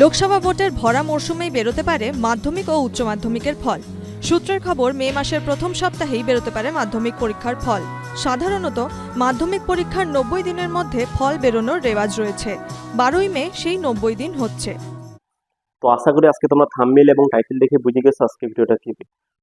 লোকসভা ভোটের ভরা মরশুমেই বেরোতে পারে মাধ্যমিক ও উচ্চ মাধ্যমিকের ফল। সূত্রের খবর, মে মাসের প্রথম সপ্তাহেই বেরোতে পারে মাধ্যমিক পরীক্ষার ফল। সাধারণত মাধ্যমিক পরীক্ষার নব্বই দিনের মধ্যে ফল বেরোনোর রেওয়াজ রয়েছে। বারোই মে সেই নব্বই দিন হচ্ছে। তো আশা করি আজকে তোমরা থাম্বনেল এবং টাইটেল দেখে বুঝে গেছো আজকে ভিডিওটা কি।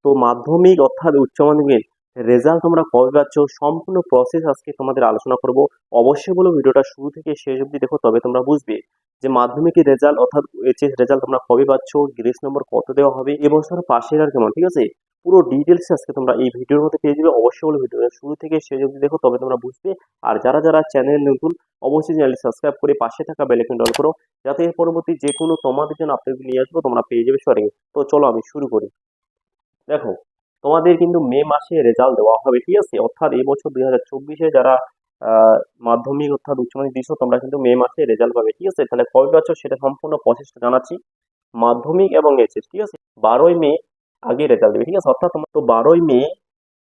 তো মাধ্যমিক অর্থাৎ উচ্চ মাধ্যমিক রেজাল্ট তোমরা কবে পাচ্ছ, সম্পূর্ণ প্রসেস আজকে তোমাদের আলোচনা করব। অবশ্যই বলো, ভিডিওটা শুরু থেকে শেষ অবধি দেখো, তবে তোমরা বুঝবে যে মাধ্যমিকের রেজাল্ট অর্থাৎ এইচএস রেজাল্ট তোমরা কবে পাচ্ছ গ্রেস নম্বর কত দেওয়া হবে এবছর পাশের আর কেমন, ঠিক আছে? পুরো ডিটেলস আজকে তোমরা এই ভিডিওর মধ্যে পেয়ে যাবে। অবশ্যই বলো, ভিডিওটা শুরু থেকে শেষ অবধি দেখো, তবে তোমরা বুঝবে। আর যারা যারা চ্যানেল নতুন, অবশ্যই চ্যানেল সাবস্ক্রাইব করে পাশে থাকা বেলাইকন অন করো, যাতে এর পরবর্তী যে কোনো তোমাদের জন্য আপডেট নিয়ে আসব, তোমরা পেয়ে যাবে সরে তো চলো আমি শুরু করি। দেখো তোমাদের কিন্তু মে মাসে রেজাল্ট দেওয়া হবে, ঠিক আছে? অর্থাৎ এই বছর দুই হাজার চব্বিশে যারা মাধ্যমিক অর্থাৎ উচ্চ মাধ্যমিক দিচ্ছ তোমরা কিন্তু মে মাসে রেজাল্ট পাবে, ঠিক আছে? তাহলে কবে পাচ্ছ সেটা সম্পূর্ণ প্রচেষ্টা জানাচ্ছি। মাধ্যমিক এবং এইচএস ঠিক আছে? বারোই মে আগে রেজাল্ট দেবে, ঠিক আছে? অর্থাৎ তোমার তো বারোই মে,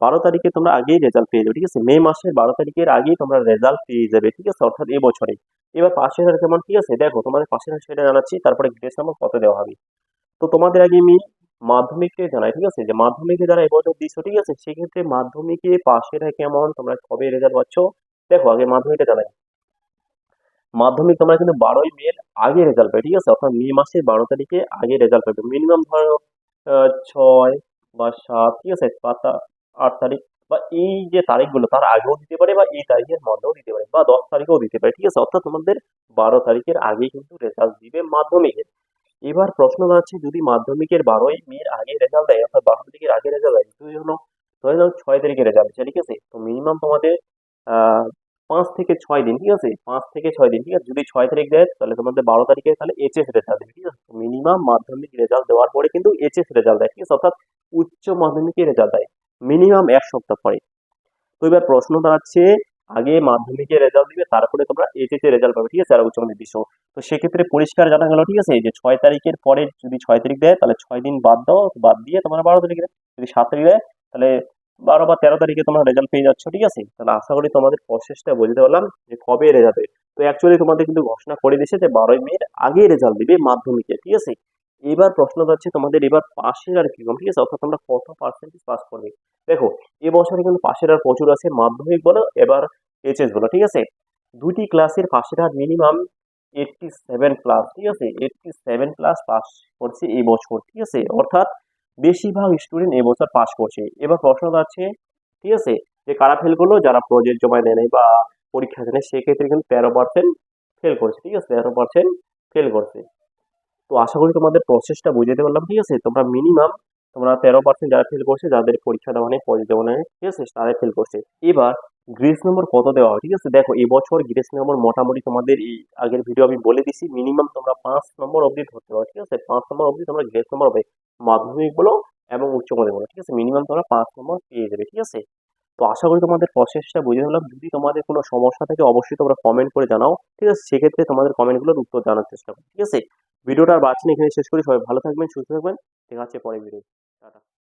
বারো তারিখে তোমরা আগেই রেজাল্ট পেয়ে যাবে, ঠিক আছে? মে মাসের বারো তারিখের আগেই তোমরা রেজাল্ট পেয়ে যাবে, ঠিক আছে? অর্থাৎ এ বছরে। এবার পাশের হার কেমন, ঠিক আছে? দেখো, তোমাদের পাশের হার সেটা জানাচ্ছি, তারপরে গ্রেস নাম্বার কত দেওয়া হবে? তো তোমাদের আগে আমি মাধ্যমিককে জানাই ঠিক আছে? যে মাধ্যমিকে যারা এবছর দিচ্ছ ঠিক আছে? সেক্ষেত্রে মাধ্যমিকে পাশের হার কেমন? তোমরা কবে রেজাল্ট পাচ্ছ। দেখো, আগে মাধ্যমিকটা জানাই। মাধ্যমিক তোমরা কিন্তু বারোই মের আগে রেজাল্ট পাবে, ঠিক আছে? অর্থাৎ মে মাসের বারো তারিখে আগে রেজাল্ট পাবে। মিনিমাম ধরো ছয় বা সাত, ঠিক আছে? বা তা- আট তারিখ বা এই যে তারিখগুলো, তার আগেও দিতে পারে বা এই তারিখের মধ্যেও দিতে পারে বা দশ তারিখেও দিতে পারে, ঠিক আছে? অর্থাৎ তোমাদের বারো তারিখের আগে কিন্তু রেজাল্ট দিবে মাধ্যমিকের এবার প্রশ্ন দাঁড়াচ্ছে যদি মাধ্যমিকের বারোই মের আগে রেজাল্ট দেয়, অর্থাৎ বারো তারিখের আগে রেজাল্ট দেয়, তুই হলো ধরে নাও ছয় তারিখে রেজাল্ট ঠিক আছে? তো মিনিমাম তোমাদের পাঁচ থেকে ছয় দিন, ঠিক আছে? পাঁচ থেকে ছয় দিন, ঠিক আছে? যদি ছয় তারিখ দেয়, তাহলে তোমাদের বারো তারিখে তাহলে এইচএস রেজাল্ট দেবে, ঠিক আছে? মিনিমাম মাধ্যমিক রেজাল্ট দেওয়ার পরে কিন্তু এইচএস রেজাল্ট দেয়, ঠিক আছে? অর্থাৎ উচ্চ মাধ্যমিকের রেজাল্ট দেয় মিনিমাম এক সপ্তাহ পরে। তো এবার প্রশ্ন দাঁড়াচ্ছে আগে মাধ্যমিকের রেজাল্ট দিবে, তারপরে তোমরা এর রেজাল্ট পাবে, ঠিক আছে? আর উচ্চ মাধ্যমিক তো সেক্ষেত্রে পরিষ্কার জানা গেল, ঠিক আছে? যে ছয় তারিখের পরে যদি ছয় তারিখ দেয়, তাহলে ছয় দিন বাদ দাও, বাদ দিয়ে তোমরা বারো তারিখে। যদি সাত তারিখ দেয়, তাহলে বারো বা তেরো তারিখে তোমরা রেজাল্ট পেয়ে যাচ্ছ, ঠিক আছে? তাহলে আশা করি তোমাদের প্রসেসটা বুঝতে পারলাম যে কবে রেজাল্ট তো অ্যাকচুয়ালি তোমাদের কিন্তু ঘোষণা করে দিয়েছে যে বারোই মের আগে রেজাল্ট দিবে মাধ্যমিকে, ঠিক আছে? এবার প্রশ্ন হচ্ছে তোমাদের এবার পাশের আর কীরকম ঠিক আছে? অর্থাৎ তোমরা কত পার্সেন্টেজ পাস করবে? দেখো এবছরে কিন্তু পাশের আর প্রচুর আছে মাধ্যমিক বলো, এবার এইচএস বলো, ঠিক আছে? দুটি ক্লাসের পাশের হার মিনিমাম এইটটি সেভেন প্লাস ঠিক আছে? এইটটি সেভেন প্লাস পাস করছে এই বছর, ঠিক আছে? অর্থাৎ বেশিরভাগ স্টুডেন্ট এবছর পাস করছে। এবার প্রশ্ন আছে ঠিক আছে? যে কারা ফেল করল? যারা প্রজেক্ট জমা দেয় নাই বা পরীক্ষা দেয় সেক্ষেত্রে কিন্তু তেরো পার্সেন্ট ফেল করছে, ঠিক আছে? তেরো পার্সেন্ট ফেল করছে। তো আশা করি তোমাদের প্রসেসটা বুঝতে পারলাম, ঠিক আছে? তোমরা মিনিমাম তোমরা তেরো পার্সেন্ট যারা ফেল করছে, যাদের পরীক্ষা দেওয়া নেই দেওয়া নেই, ঠিক আছে? তারাই ফেল করছে। এবার গ্রেস নম্বর কত দেওয়া হয়, ঠিক আছে? দেখো এবছর গ্রেস নম্বর মোটামুটি তোমাদের এই আগের ভিডিও আমি বলে দিছি মিনিমাম তোমরা পাঁচ নম্বর অবধি ধরতে পারো, ঠিক আছে? পাঁচ নম্বর অবধি তোমরা গ্রেস নম্বর হবে, মাধ্যমিক বলো এবং উচ্চ মাধ্যমিক বলো, ঠিক আছে? মিনিমাম তোমরা পাঁচ নম্বর পেয়ে যাবে, ঠিক আছে? তো আশা করি তোমাদের প্রসেসটা বুঝে নিলাম যদি তোমাদের কোনো সমস্যা থাকে, অবশ্যই তোমরা কমেন্ট করে জানাও, ঠিক আছে? সেক্ষেত্রে তোমাদের কমেন্টগুলোর উত্তর জানার চেষ্টা করো ঠিক আছে? ভিডিওটা আর বাঁচিয়ে এখানে শেষ করি। সবাই ভালো থাকবেন, সুস্থ থাকবেন। ঠিক আছে পরে ভিডিও টাটা।